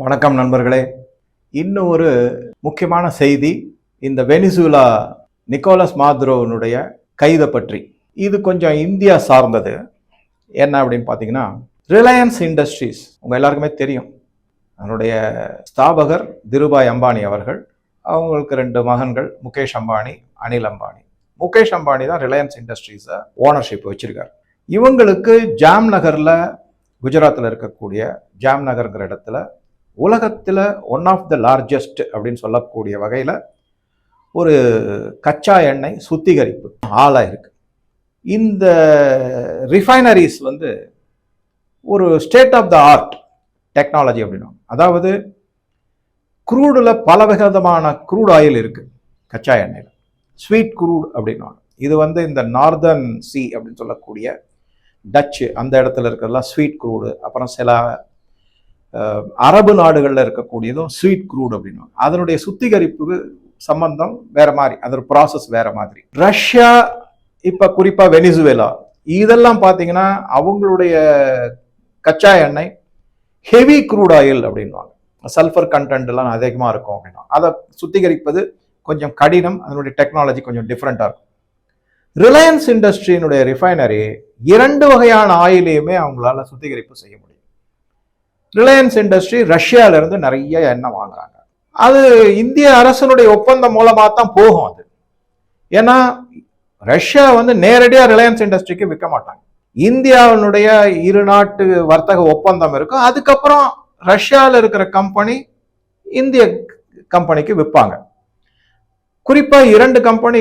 வணக்கம் நண்பர்களே. இன்னும் ஒரு முக்கியமான செய்தி இந்த வெனிசுலா நிக்கோலஸ் மாத்ரோனுடைய கைதை பற்றி. இது கொஞ்சம் இந்தியா சார்ந்தது. என்ன அப்படின்னு பார்த்தீங்கன்னா ரிலையன்ஸ் இண்டஸ்ட்ரீஸ் உங்கள் எல்லாருக்குமே தெரியும். அதனுடைய ஸ்தாபகர் திருபாய் அம்பானி அவர்கள் அவங்களுக்கு ரெண்டு மகன்கள் முகேஷ் அம்பானி அனில் அம்பானி. முகேஷ் அம்பானி தான் ரிலையன்ஸ் இண்டஸ்ட்ரீஸை ஓனர்ஷிப் வச்சுருக்கார். இவங்களுக்கு ஜாம் நகரில் குஜராத்தில் இருக்கக்கூடிய ஜாம் நகருங்கிற இடத்துல உலகத்தில் ஒன் ஆஃப் த லார்ஜஸ்ட் அப்படின்னு சொல்லக்கூடிய வகையில் ஒரு கச்சா எண்ணெய் சுத்திகரிப்பு ஆளாக இருக்குது இந்த ரிஃபைனரிஸ் வந்து ஒரு state of the art technology அப்படின்னா அதாவது க்ரூடில் பல விதமான க்ரூட் ஆயில் இருக்குது கச்சா எண்ணெயில். ஸ்வீட் க்ரூட் அப்படின்வாங்க இது வந்து இந்த நார்தர்ன் சி அப்படின்னு சொல்லக்கூடிய டச்சு அந்த இடத்துல இருக்கிறதெல்லாம் ஸ்வீட் க்ரூடு அப்புறம் சில அரபு நாடுகளில் இருக்கக்கூடியதும் ஸ்வீட் க்ரூட் அப்படின்னு. அதனுடைய சுத்திகரிப்பு சம்பந்தம் வேற மாதிரி. அதோட ப்ராசஸ் வேற மாதிரி. ரஷ்யா இப்போ குறிப்பாக வெனிசுவேலா இதெல்லாம் பார்த்தீங்கன்னா அவங்களுடைய கச்சா எண்ணெய் ஹெவி க்ரூட் ஆயில் அப்படின்வாங்க சல்ஃபர் கண்டென்ட் எல்லாம் அதிகமாக இருக்கும் அப்படின்னா அதை சுத்திகரிப்பது கொஞ்சம் கடினம் அதனுடைய டெக்னாலஜி கொஞ்சம் டிஃப்ரெண்ட்டாக இருக்கும். ரிலையன்ஸ் இண்டஸ்ட்ரியினுடைய ரிஃபைனரி இரண்டு வகையான ஆயிலையுமே அவங்களால சுத்திகரிப்பு செய்ய முடியும். ரிலையன்ஸ் இண்டஸ்ட்ரி ரஷ்யால இருந்து நிறைய எண்ணெய் வாங்குறாங்க. அது இந்திய அரசனுடைய ஒப்பந்தம் மூலமாக தான் போகும் அது. ஏன்னா ரஷ்யா வந்து நேரடியாக ரிலையன்ஸ் இண்டஸ்ட்ரிக்கு விற்க மாட்டாங்க. இந்தியாவினுடைய இரு நாட்டு வர்த்தக ஒப்பந்தம் இருக்கும். அதுக்கப்புறம் ரஷ்யாவில் இருக்கிற கம்பெனி இந்திய கம்பெனிக்கு விற்பாங்க. குறிப்பாக இரண்டு கம்பெனி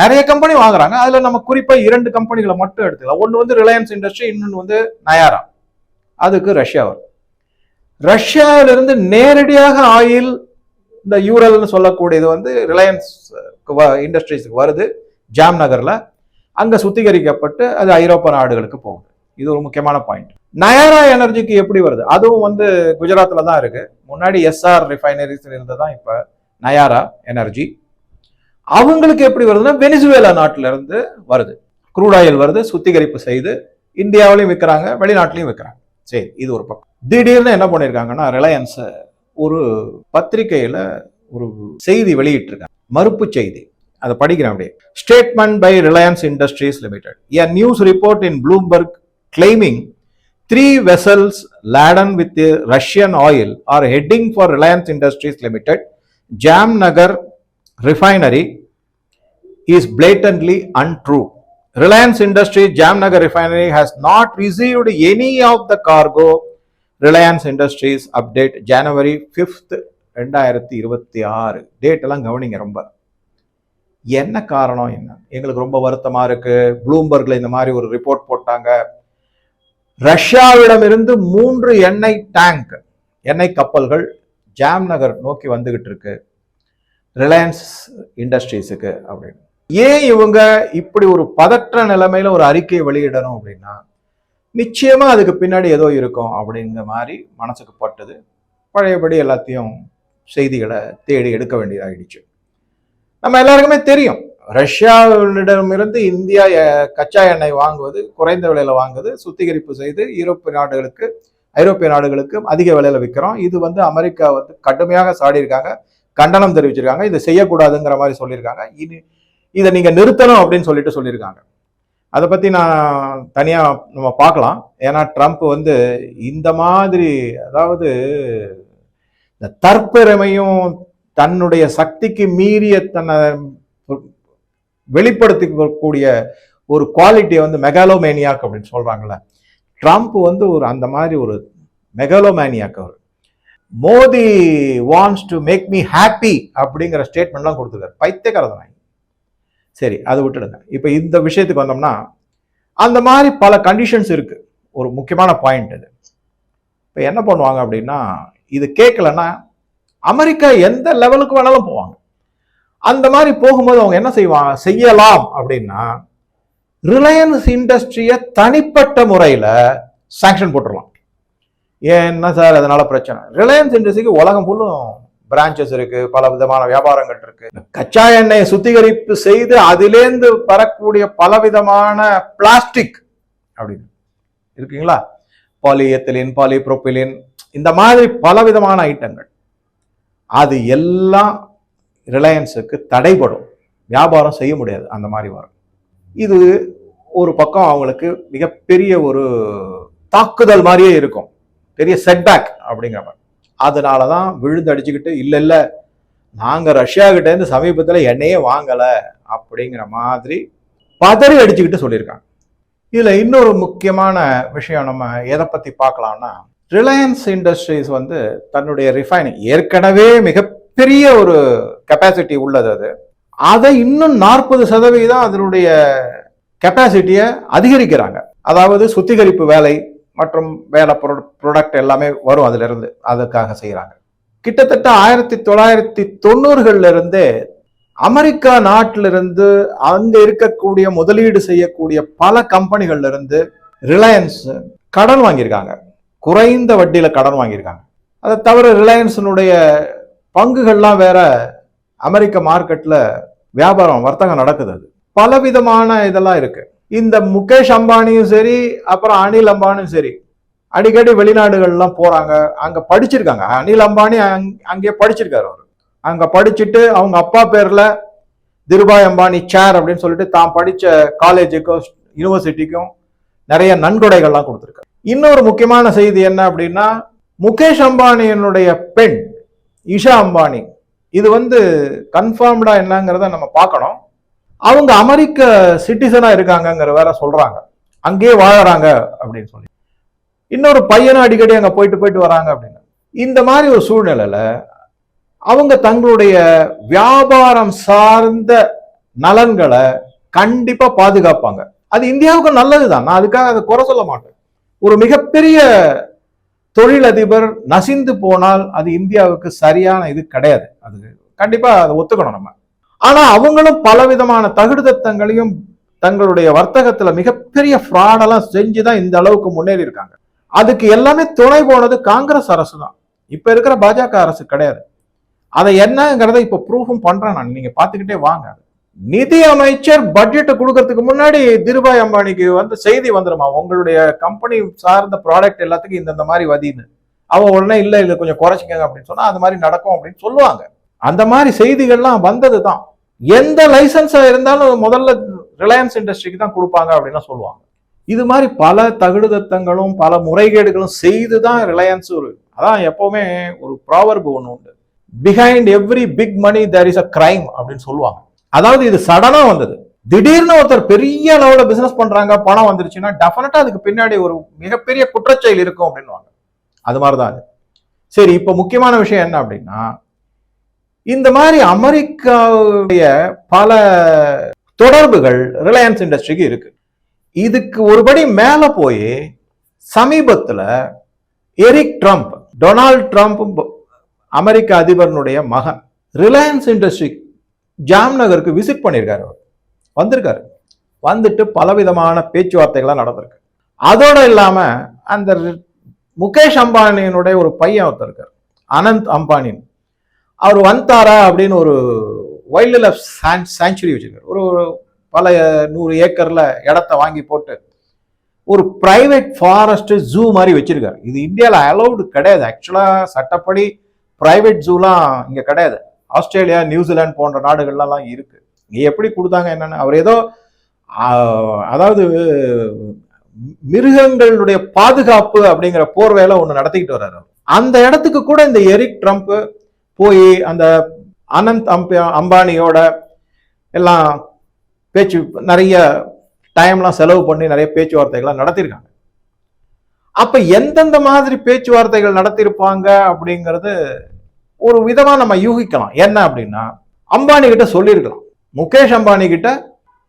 நிறைய கம்பெனி வாங்குறாங்க. அதில் நம்ம குறிப்பாக இரண்டு கம்பெனிகளை மட்டும் எடுத்துக்கலாம். ஒன்று வந்து ரிலையன்ஸ் இண்டஸ்ட்ரி இன்னொன்று வந்து நயாரா. அதுக்கு ரஷ்யா வரும். ரஷ்யாவிலிருந்து நேரடியாக ஆயில் இந்த யூரல்னு சொல்லக்கூடியது வந்து ரிலையன்ஸ் இண்டஸ்ட்ரீஸுக்கு வருது ஜாம் நகரில் அங்கே சுத்திகரிக்கப்பட்டு அது ஐரோப்பா நாடுகளுக்கு போகுது. இது ஒரு முக்கியமான பாயிண்ட் நயாரா எனர்ஜிக்கு எப்படி வருது? அதுவும் வந்து குஜராத்தில் தான் இருக்குது முன்னாடி எஸ்ஆர் ரிஃபைனரிஸ் இருந்ததான் இப்போ நயாரா எனர்ஜி அவங்களுக்கு எப்படி வருதுன்னா வெனிசுவேலா நாட்டிலேருந்து வருது. க்ரூட் ஆயில் வருது சுத்திகரிப்பு செய்து இந்தியாவிலையும் விற்கிறாங்க வெளிநாட்டிலையும் விற்கிறாங்க சரி இது ஒரு பக்கம். திடீர்னு என்ன பண்ணியிருக்காங்கன்னா ரிலையன்ஸ் ஒரு பத்திரிகையில ஒரு செய்தி வெளியிட்டிருக்காங்க. மறுப்பு செய்தி. அதை படிக்கிறேன் அப்படியே. Statement by Reliance Industries Limited a news report in Bloomberg claiming three vessels laden with Russian oil are heading for Reliance Industries Limited Jamnagar refinery is blatantly untrue Reliance Industries Jamnagar refinery has not received any of the cargo. Reliance Industries update January 5th ரெண்டாயிரத்தி இருபத்தி ஆறு. Date எல்லாம் கவனிங்க ரொம்ப. என்ன காரணம் என்ன? எங்களுக்கு ரொம்ப வருத்தமாக இருக்கு. ப்ளூம்பர்கில் இந்த மாதிரி ஒரு ரிப்போர்ட் போட்டாங்க. ரஷ்யாவிடமிருந்து மூன்று எண்ணெய் டேங்க் எண்ணெய் கப்பல்கள் ஜாம்நகர் நோக்கி வந்துகிட்டு இருக்கு. ரிலையன்ஸ் இண்டஸ்ட்ரீஸுக்கு அப்படின்னு. ஏன் இவங்க இப்படி ஒரு பதற்ற நிலைமையில ஒரு அறிக்கையை வெளியிடணும் அப்படின்னா நிச்சயமா அதுக்கு பின்னாடி ஏதோ இருக்கும் அப்படிங்கிற மாதிரி மனசுக்கு பட்டது. பழையபடி எல்லாத்தையும் செய்திகளை தேடி எடுக்க வேண்டியதாகிடுச்சு நம்ம எல்லாருக்குமே தெரியும் ரஷ்யாவிடமிருந்து இந்தியா கச்சா எண்ணெய் வாங்குவது குறைந்த விலையில வாங்குவது சுத்திகரிப்பு செய்து யூரோப்பிய நாடுகளுக்கு ஐரோப்பிய நாடுகளுக்கு அதிக விலையில விற்கிறோம் இது வந்து அமெரிக்கா வந்து கடுமையாக சாடியிருக்காங்க. கண்டனம் தெரிவிச்சிருக்காங்க. இதை செய்யக்கூடாதுங்கிற மாதிரி சொல்லியிருக்காங்க. இனி இதை நீங்கள் நிறுத்தணும் அப்படின்னு சொல்லிட்டு சொல்லியிருக்காங்க. அதை பற்றி நான் தனியாக நம்ம பார்க்கலாம். ஏன்னா ட்ரம்ப் வந்து இந்த மாதிரி அதாவது இந்த தற்பெருமையும் தன்னுடைய சக்திக்கு மீறிய தன்னை வெளிப்படுத்திக்கூடிய ஒரு குவாலிட்டியை வந்து மெகாலோமேனியாக் அப்படின்னு சொல்கிறாங்களே ட்ரம்ப் வந்து ஒரு அந்த மாதிரி ஒரு megalomaniac our. Modi wants to make me happy அப்படிங்கிற ஸ்டேட்மெண்ட்லாம் கொடுத்துருக்காரு. பைத்தியக்காரதனாய் சரி அதை விட்டுடுங்க. இப்போ இந்த விஷயத்துக்கு வந்தோம்னா அந்த மாதிரி பல கண்டிஷன்ஸ் இருக்குது ஒரு முக்கியமான பாயிண்ட் இது. இப்போ என்ன பண்ணுவாங்க அப்படின்னா இது கேட்கலன்னா அமெரிக்கா எந்த லெவலுக்கு வேணாலும் போவாங்க. அந்த மாதிரி போகும்போது அவங்க என்ன செய்வாங்க? செய்யலாம் அப்படின்னா ரிலையன்ஸ் இண்டஸ்ட்ரியை தனிப்பட்ட முறையில் சாங்ஷன் போட்டுடலாம். ஏன்னா சார் அதனால் பிரச்சனை. ரிலையன்ஸ் இண்டஸ்ட்ரிக்கு உலகம் ஃபுல்லும் பிரான்ச்சஸ் இருக்கு பல விதமான வியாபாரங்கள் இருக்கு. கச்சா எண்ணெயை சுத்திகரிப்பு செய்து அதிலேந்து வரக்கூடிய பலவிதமான பிளாஸ்டிக் அப்படின்னு. இருக்குங்களா? பாலிஎத்திலின் பாலிப்ரோப்பிலின் இந்த மாதிரி பல விதமான ஐட்டங்கள். அது எல்லாம் ரிலையன்ஸுக்கு தடைபடும். வியாபாரம் செய்ய முடியாது அந்த மாதிரி வரும். இது ஒரு பக்கம் அவங்களுக்கு மிகப்பெரிய ஒரு தாக்குதல் மாதிரியே இருக்கும். பெரிய செட்பேக் அப்படிங்கிற மாதிரி. அதனால தான் விழுந்து அடிச்சுக்கிட்டு இல்லை இல்லை நாங்கள் ரஷ்யா கிட்டேருந்து சமீபத்தில் எண்ணெயே வாங்கலை அப்படிங்கிற மாதிரி பதறி அடிச்சுக்கிட்டு சொல்லியிருக்காங்க. இதில் இன்னொரு முக்கியமான விஷயம் நம்ம எதை பற்றி பார்க்கலாம்னா ரிலையன்ஸ் இண்டஸ்ட்ரீஸ் வந்து தன்னுடைய ரிஃபைனிங் ஏற்கனவே மிகப்பெரிய ஒரு கெப்பாசிட்டி உள்ளது அது. அதை இன்னும் நாற்பது சதவீதம் அதனுடைய கெப்பாசிட்டியை அதிகரிக்கிறாங்க. அதாவது சுத்திகரிப்பு வேலை மற்றும் வேலை ப்ரொ ப்ரொடக்ட் எல்லாமே வரும் அதிலிருந்து. அதுக்காக செய்கிறாங்க கிட்டத்தட்ட ஆயிரத்தி தொள்ளாயிரத்தி தொண்ணூறுகள்லேருந்தே அமெரிக்கா நாட்டிலிருந்து அங்கே இருக்கக்கூடிய முதலீடு செய்யக்கூடிய பல கம்பெனிகள்லேருந்து ரிலையன்ஸ் கடன் வாங்கியிருக்காங்க. குறைந்த வட்டியில் கடன் வாங்கியிருக்காங்க. அதை தவிர ரிலையன்ஸினுடைய பங்குகள்லாம் வேற அமெரிக்க மார்க்கெட்டில் வியாபாரம் வர்த்தகம் நடக்குது அது. பலவிதமான இதெல்லாம் இருக்குது இந்த முகேஷ் அம்பானியும் சரி அப்புறம் அனில் அம்பானியும் சரி அடிக்கடி வெளிநாடுகள்லாம் போறாங்க அங்க படிச்சிருக்காங்க. அனில் அம்பானி அங்- அங்கேயே படிச்சிருக்காரு அவர். அங்க படிச்சுட்டு அவங்க அப்பா பேர்ல திருபாய் அம்பானி சேர் அப்படின்னு சொல்லிட்டு தான் படிச்ச காலேஜுக்கும் யூனிவர்சிட்டிக்கும் நிறைய நன்கொடைகள்லாம் கொடுத்துருக்காரு. இன்னொரு முக்கியமான செய்தி என்ன அப்படின்னா முகேஷ் அம்பானியினுடைய பெண் இஷா அம்பானி. இது வந்து கன்ஃபார்ம்டா என்னங்கிறத நம்ம பார்க்கணும். அவங்க அமெரிக்க சிட்டிசனா இருக்காங்கங்கிற வேற சொல்றாங்க. அங்கேயே வாழறாங்க அப்படின்னு சொல்லி. இன்னொரு பையனும் அடிக்கடி அங்க போயிட்டு போயிட்டு வராங்க அப்படின்னு. இந்த மாதிரி ஒரு சூழ்நிலையில அவங்க தங்களுடைய வியாபாரம் சார்ந்த நலன்களை கண்டிப்பா பாதுகாப்பாங்க. அது இந்தியாவுக்கு நல்லதுதான். நான் அதுக்காக அதை குறை சொல்ல மாட்டேன். ஒரு மிகப்பெரிய தொழிலதிபர் நசிந்து போனால் அது இந்தியாவுக்கு சரியான இது கிடையாது. அது கண்டிப்பாக அதை ஒத்துக்கணும் நம்ம. ஆனா அவங்களும் பலவிதமான தகுடுதத்தங்களையும் தங்களுடைய வர்த்தகத்துல மிகப்பெரிய ஃப்ராடெல்லாம் செஞ்சுதான் இந்த அளவுக்கு முன்னேறி இருக்காங்க. அதுக்கு எல்லாமே துணை போனது காங்கிரஸ் அரசு தான் இப்ப இருக்கிற பாஜக அரசு கிடையாது. அதை என்னங்கிறத இப்ப ப்ரூஃபும் பண்றேன் நான். நீங்க பாத்துக்கிட்டே வாங்க. நிதி அமைச்சர் பட்ஜெட்டை கொடுக்கறதுக்கு முன்னாடி திருபாய் அம்பானிக்கு வந்து செய்தி வந்துருமா? உங்களுடைய கம்பெனி சார்ந்த ப்ராடக்ட் எல்லாத்துக்கும் இந்தந்த மாதிரி வதின்னு. அவன் உடனே இல்லை இல்லை கொஞ்சம் குறைச்சிக்கங்க அப்படின்னு சொன்னா அது மாதிரி நடக்கும் அப்படின்னு சொல்லுவாங்க. அந்த மாதிரி செய்திகள்லாம் வந்தது தான் எந்த லைசன்ஸா இருந்தாலும் முதல்ல ரிலையன்ஸ் இண்டஸ்ட்ரிக்கு தான் கொடுப்பாங்க அப்படின்னு சொல்லுவாங்க. இது மாதிரி பல தகுடுதத்தங்களும் பல முறைகேடுகளும் செய்து தான் ரிலையன்ஸ் ஒரு அதான் எப்பவுமே ஒரு ப்ராவர்பு ஒன்று உண்டு. Behind every big money there is a crime அப்படின்னு சொல்லுவாங்க. அதாவது இது சடனாக வந்தது. திடீர்னு ஒருத்தர் பெரிய அளவில் பிசினஸ் பண்றாங்க பணம் வந்துருச்சுன்னா டெஃபினட்டா அதுக்கு பின்னாடி ஒரு மிகப்பெரிய குற்றச்செயல் இருக்கும் அப்படின்னுவாங்க. அது மாதிரி தான் அது. சரி இப்போ முக்கியமான விஷயம் என்ன அப்படின்னா இந்த மாதிரி அமெரிக்காவுடைய பல தொடர்புகள் ரிலையன்ஸ் இண்டஸ்ட்ரிக்கு இருக்கு. இதுக்கு ஒருபடி மேல போய் சமீபத்தில் எரிக் ட்ரம்ப் டொனால்ட் ட்ரம்ப் அமெரிக்க அதிபரனுடைய மகன் ரிலையன்ஸ் இண்டஸ்ட்ரி ஜாம்நகருக்கு விசிட் பண்ணியிருக்காரு அவர். வந்திருக்காரு. வந்துட்டு பலவிதமான பேச்சுவார்த்தைகளாக நடந்திருக்கு. அதோடு இல்லாமல் அந்த ரி- முகேஷ் அம்பானியினுடைய ஒரு பையன் ஒருத்தர் இருக்கார். அனந்த் அம்பானின் அவர் வந்தாரா அப்படின்னு ஒரு வைல்டு லைஃப் சாங்சுரி வச்சுருக்காரு. ஒரு ஒரு பல நூறு ஏக்கரில் இடத்த வாங்கி போட்டு ஒரு ப்ரைவேட் ஃபாரஸ்ட்டு ஜூ மாதிரி வச்சுருக்காரு. இது இந்தியாவில் அலௌடு கிடையாது. ஆக்சுவலாக சட்டப்படி ப்ரைவேட் ஜூலாம் இங்கே கிடையாது. ஆஸ்திரேலியா நியூசிலாந்து போன்ற நாடுகள்லாம் இருக்குது இங்கே எப்படி கொடுத்தாங்க என்னன்னு அவர் ஏதோ அதாவது மிருகங்களுடைய பாதுகாப்பு அப்படிங்கிற போர்வையில் ஒன்று நடத்திக்கிட்டு வர்றாரு அந்த இடத்துக்கு கூட இந்த எரிக் ட்ரம்ப் போய் அந்த அனந்த் அம்ப அம்பானியோட எல்லாம் பேச்சு நிறைய டைம்லாம் செலவு பண்ணி நிறைய பேச்சுவார்த்தைகள்லாம் நடத்தியிருக்காங்க அப்போ எந்தெந்த மாதிரி பேச்சுவார்த்தைகள் நடத்தியிருப்பாங்க அப்படிங்கிறது ஒரு விதமாக நம்ம யூகிக்கலாம். என்ன அப்படின்னா அம்பானி கிட்ட சொல்லியிருக்கலாம். முகேஷ் அம்பானி கிட்ட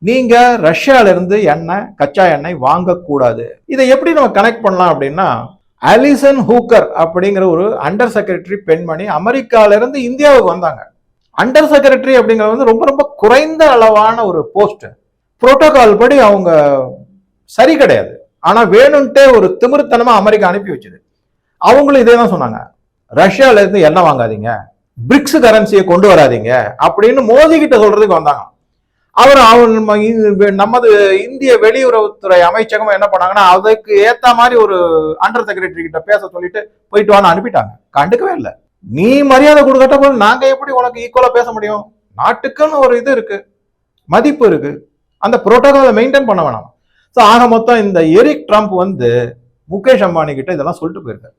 நீங்க ரஷ்யால இருந்து எண்ணெய் கச்சா எண்ணெய் வாங்கக்கூடாது. இதை எப்படி நம்ம கனெக்ட் பண்ணலாம் அப்படின்னா அலிசன் ஹூக்கர் அப்படிங்கிற ஒரு அண்டர் செக்ரட்டரி பெண்மணி அமெரிக்காவிலிருந்து இந்தியாவுக்கு வந்தாங்க. அண்டர் செக்ரட்டரி அப்படிங்கிறது வந்து ரொம்ப ரொம்ப குறைந்த அளவான ஒரு போஸ்ட் புரோட்டோகால் படி அவங்க சரி கிடையாது. ஆனால் வேணும்ட்டே ஒரு திமிர்த்தனமாக அமெரிக்கா அனுப்பி வச்சது. அவங்களும் இதே தான் சொன்னாங்க. ரஷ்யாவிலேருந்து எண்ணெய் வாங்காதீங்க. பிரிக்ஸ் கரன்சியை கொண்டு வராதீங்க அப்படின்னு மோதி கிட்ட சொல்றதுக்கு வந்தாங்க. அவர் அவன் நம்ம இ- நமது இந்திய வெளியுறவுத்துறை அமைச்சகம் என்ன பண்ணாங்கன்னா அதுக்கு ஏத்த மாதிரி ஒரு அண்டர் செக்ரட்டரி கிட்ட பேச சொல்லிட்டு போயிட்டு வான்னு அனுப்பிட்டாங்க. கண்டுக்கவே இல்லை. நீ மரியாதை கொடுக்கட்ட போது நாங்க எப்படி உனக்கு ஈக்குவலா பேச முடியும்? நாட்டுக்குன்னு ஒரு இது இருக்கு. மதிப்பு இருக்கு. அந்த புரோட்டோகாலை மெயின்டைன் பண்ண வேணாம். ஸோ ஆக மொத்தம் இந்த எரிக் ட்ரம்ப் வந்து முகேஷ் அம்பானி கிட்ட இதெல்லாம் சொல்லிட்டு போயிருக்காரு.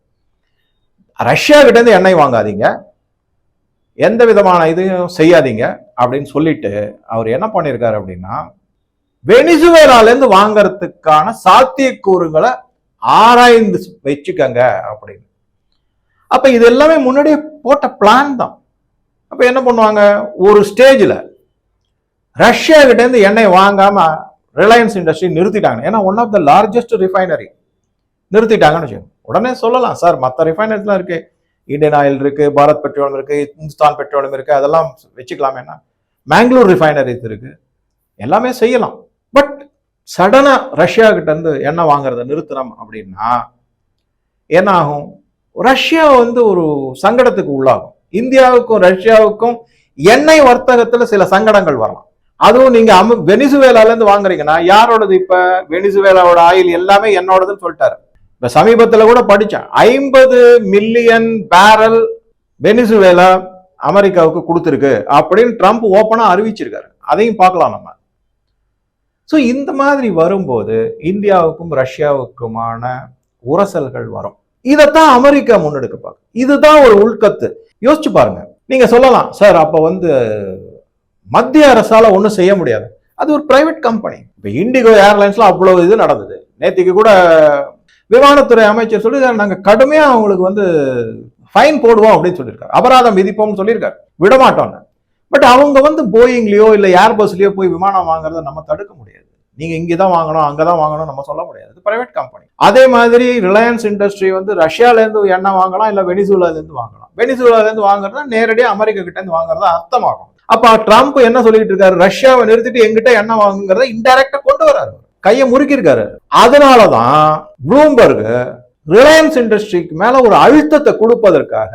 ரஷ்யா கிட்ட இருந்து எண்ணெய் வாங்காதீங்க. எந்த விதமான இதையும் செய்யாதீங்க அப்படின்னு சொல்லிட்டு அவர் என்ன பண்ணியிருக்காரு அப்படின்னா வெனிசுவேலாலேருந்து வாங்கறதுக்கான சாத்தியக்கூறுகளை ஆராய்ந்து வச்சுக்கங்க அப்படின்னு. அப்போ இது எல்லாமே முன்னாடியே போட்ட பிளான் தான். அப்போ என்ன பண்ணுவாங்க? ஒரு ஸ்டேஜில் ரஷ்யா கிட்டேருந்து எண்ணெய் வாங்காம ரிலையன்ஸ் இண்டஸ்ட்ரி நிறுத்திட்டாங்க. ஏன்னா one of the largest refinery நிறுத்திட்டாங்கன்னு வச்சுக்கோங்க. உடனே சொல்லலாம் சார் மற்ற ரிஃபைனரிலாம் இருக்குது இந்தியன் ஆயில் இருக்கு பாரத் பெட்ரோலியம் இருக்கு இந்துஸ்தான் பெட்ரோலியம் இருக்கு அதெல்லாம் வச்சுக்கலாமே என்ன? மேங்களூர் ரிஃபைனரிஸ் இருக்கு. எல்லாமே செய்யலாம். பட் சடனாக ரஷ்யா கிட்ட இருந்து எண்ணெய் வாங்குறத நிறுத்தினோம் அப்படின்னா என்ன ஆகும் ரஷ்யா வந்து ஒரு சங்கடத்துக்கு உள்ளாகும். இந்தியாவுக்கும் ரஷ்யாவுக்கும் எண்ணெய் வர்த்தகத்தில் சில சங்கடங்கள் வரலாம். அதுவும் நீங்க அம் வெனிசுவேலாலேருந்து வாங்குறீங்கன்னா யாரோடது இப்போ? வெனிசுவேலாவோட ஆயில் எல்லாமே என்னோடதுன்னு சொல்லிட்டாரு. இப்ப சமீபத்துல கூட படிச்சேன். ஐம்பது மில்லியன் பேரல் வெனிசுவேலா அமெரிக்காவுக்கு கொடுத்துருக்கு அப்படின்னு ட்ரம்ப் ஓப்பனா அறிவிச்சிருக்காரு. அதையும் பார்க்கலாம் நம்ம. ஸோ இந்த மாதிரி வரும்போது இந்தியாவுக்கும் ரஷ்யாவுக்குமான உரசல்கள் வரும். இதைத்தான் அமெரிக்கா முன்னெடுக்க பார்க்கும். இதுதான் ஒரு உள்கத்து. யோசிச்சு பாருங்க. நீங்க சொல்லலாம் சார் அப்ப வந்து மத்திய அரசால ஒன்றும் செய்ய முடியாது. அது ஒரு பிரைவேட் கம்பெனி இப்போ இண்டிகோ ஏர்லைன்ஸ்ல அவ்வளவு இது நடந்தது. நேத்திக்கு கூட விமானத்துறை அமைச்சர் சொல்லி நாங்க கடுமையா அவங்களுக்கு வந்து ஃபைன் போடுவோம் அப்படின்னு சொல்லியிருக்காரு. அபராதம் விதிப்போம்னு சொல்லியிருக்காரு. விடமாட்டோம்னு பட் அவங்க வந்து போயிங்லயோ இல்ல ஏர்பஸ்லயோ போய் விமானம் வாங்குறத நம்ம தடுக்க முடியாது. நீங்க இங்கே தான் வாங்கணும் அங்கே தான் வாங்கணும் நம்ம சொல்ல முடியாது. இது பிரைவேட் கம்பெனி அதே மாதிரி ரிலையன்ஸ் இண்டஸ்ட்ரி வந்து ரஷ்யால இருந்து எண்ணெய் வாங்கலாம் இல்ல வெனிசூலாலேருந்து வாங்கலாம். வெனிசூலாலேருந்து வாங்குறதா நேரடியாக அமெரிக்கா கிட்டேருந்து வாங்குறதா அர்த்தமாகும். அப்போ ட்ரம்ப் என்ன சொல்லிட்டு இருக்காரு? ரஷ்யாவை நிறுத்திட்டு எங்கிட்ட எண்ணெய் வாங்குறத இன்டெரக்டாக கொண்டு வராரு கையை முறுக்கியிருக்காரு. அதனாலதான் ப்ளூம்பர்க் ரிலையன்ஸ் இண்டஸ்ட்ரிக்கு மேல ஒரு அழுத்தத்தை கொடுப்பதற்காக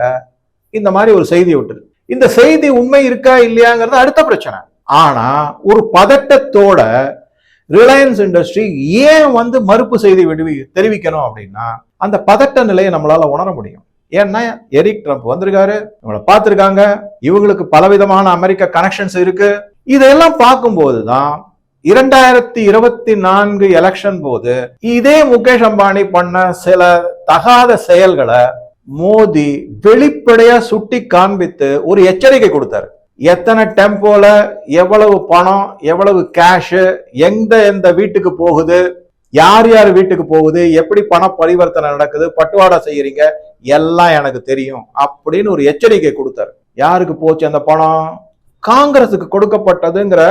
இந்த மாதிரி ஒரு செய்தி விட்டுரு இந்த செய்தி உண்மை இருக்கா இல்லையாங்கிறது அடுத்த பிரச்சனை. ஆனா ஒரு பதட்டத்தோட ரிலையன்ஸ் இண்டஸ்ட்ரி ஏன் வந்து மறுப்பு செய்தி விடுவி தெரிவிக்கணும் அப்படின்னா அந்த பதட்ட நிலையை நம்மளால உணர முடியும். ஏன்னா எரிக் ட்ரம்ப் வந்திருக்காரு இவங்களை பார்த்துருக்காங்க இவங்களுக்கு பலவிதமான அமெரிக்க கனெக்ஷன்ஸ் இருக்கு. இதெல்லாம் பார்க்கும்போது தான் இரண்டாயிரத்தி இருபத்தி நான்கு எலெக்ஷன் போது இதே முகேஷ் அம்பானி பண்ண சில தகாத செயல்களை மோடி வெளிப்படையா சுட்டி காண்பித்து ஒரு எச்சரிக்கை கொடுத்தாரு. எத்தனை டெம்போல எவ்வளவு பணம் எவ்வளவு கேஷ் எந்த எந்த வீட்டுக்கு போகுது யார் யார் வீட்டுக்கு போகுது எப்படி பண பரிவர்த்தனை நடக்குது பட்டுவாடா செய்யறீங்க எல்லாம் எனக்கு தெரியும் அப்படின்னு ஒரு எச்சரிக்கை கொடுத்தாரு. யாருக்கு போச்சு அந்த பணம்? காங்கிரஸுக்கு கொடுக்கப்பட்டதுங்கிற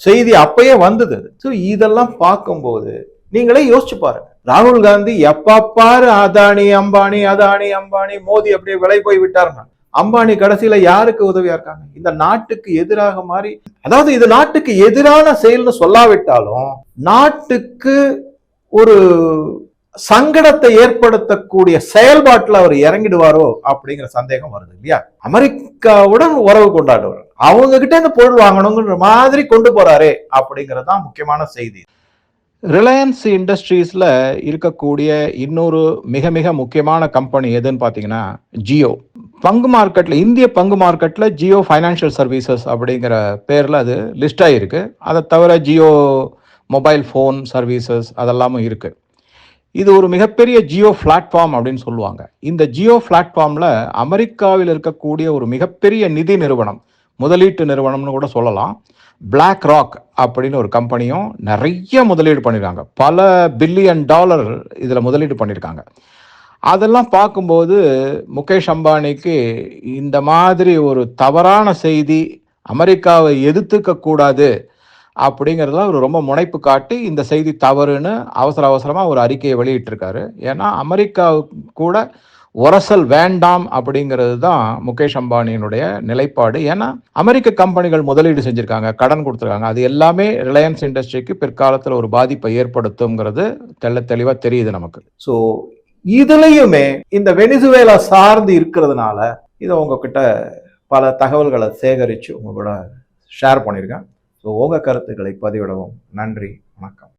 செய்தி அப்பயே வந்தது. ஸோ இதெல்லாம் பார்க்கும்போது நீங்களே யோசிச்சு பாருங்க. ராகுல் காந்தி எப்ப பாரு அதானி அம்பானி அதானி அம்பானி மோதி அப்படியே விலை போய் விட்டாருங்க. அம்பானி கடைசியில யாருக்கு உதவியா இருக்காங்க? இந்த நாட்டுக்கு எதிராக மாறி அதாவது இது நாட்டுக்கு எதிரான செயல்னு சொல்லாவிட்டாலும் நாட்டுக்கு ஒரு சங்கடத்தை ஏற்படுத்தக்கூடிய செயல்பாட்டில் அவர் இறங்கிடுவாரோ அப்படிங்கிற சந்தேகம் வருது இல்லையா? அமெரிக்காவுடன் உறவு கொண்டாடுவார். அவங்க கிட்ட இந்த பொருள் வாங்கணுங்கிற மாதிரி கொண்டு போறாரே அப்படிங்கிறது தான் முக்கியமான செய்தி. ரிலையன்ஸ் இண்டஸ்ட்ரீஸில் இருக்கக்கூடிய இன்னொரு மிக மிக முக்கியமான கம்பெனி எதுன்னு பார்த்தீங்கன்னா ஜியோ. பங்கு மார்க்கெட்டில் இந்திய பங்கு மார்க்கெட்டில் ஜியோ ஃபைனான்ஷியல் சர்வீசஸ் அப்படிங்கிற பேரில் அது லிஸ்ட் ஆகிருக்கு அதை தவிர ஜியோ மொபைல் ஃபோன் சர்வீசஸ் அதெல்லாமும் இருக்குது இது ஒரு மிகப்பெரிய ஜியோ பிளாட்ஃபார்ம் அப்படின்னு சொல்லுவாங்க. இந்த ஜியோ பிளாட்ஃபார்மில் அமெரிக்காவில் இருக்கக்கூடிய ஒரு மிகப்பெரிய நிதி நிறுவனம் முதலீட்டு நிறுவனம்னு கூட சொல்லலாம். பிளாக் ராக் அப்படின்னு ஒரு கம்பெனியும் நிறைய முதலீடு பண்ணியிருக்காங்க பல பில்லியன் டாலர் இதில் முதலீடு பண்ணியிருக்காங்க அதெல்லாம் பார்க்கும்போது முகேஷ் அம்பானிக்கு இந்த மாதிரி ஒரு தவறான செய்தி அமெரிக்காவை எதிர்த்துக்க கூடாது அப்படிங்கிறதுல அவர் ரொம்ப முனைப்பு காட்டி இந்த செய்தி தவறுன்னு அவசர அவசரமாக ஒரு அறிக்கையை வெளியிட்டிருக்காரு. ஏன்னா அமெரிக்கா கூட உரசல் வேண்டாம் அப்படிங்கிறது தான் முகேஷ் அம்பானியினுடைய நிலைப்பாடு. ஏன்னா அமெரிக்க கம்பெனிகள் முதலீடு செஞ்சுருக்காங்க கடன் கொடுத்துருக்காங்க. அது எல்லாமே ரிலையன்ஸ் இண்டஸ்ட்ரிக்கு பிற்காலத்தில் ஒரு பாதிப்பை ஏற்படுத்துங்கிறது தெள்ள தெளிவாக தெரியுது நமக்கு. ஸோ இதுலையுமே இந்த வெனிசுவேலா சார்ந்து இருக்கிறதுனால இதை உங்ககிட்ட பல தகவல்களை சேகரித்து உங்க கூட ஷேர் பண்ணியிருக்கேன். ஸோ உங்கள் கருத்துக்களை பதிவிடவும். நன்றி. வணக்கம்.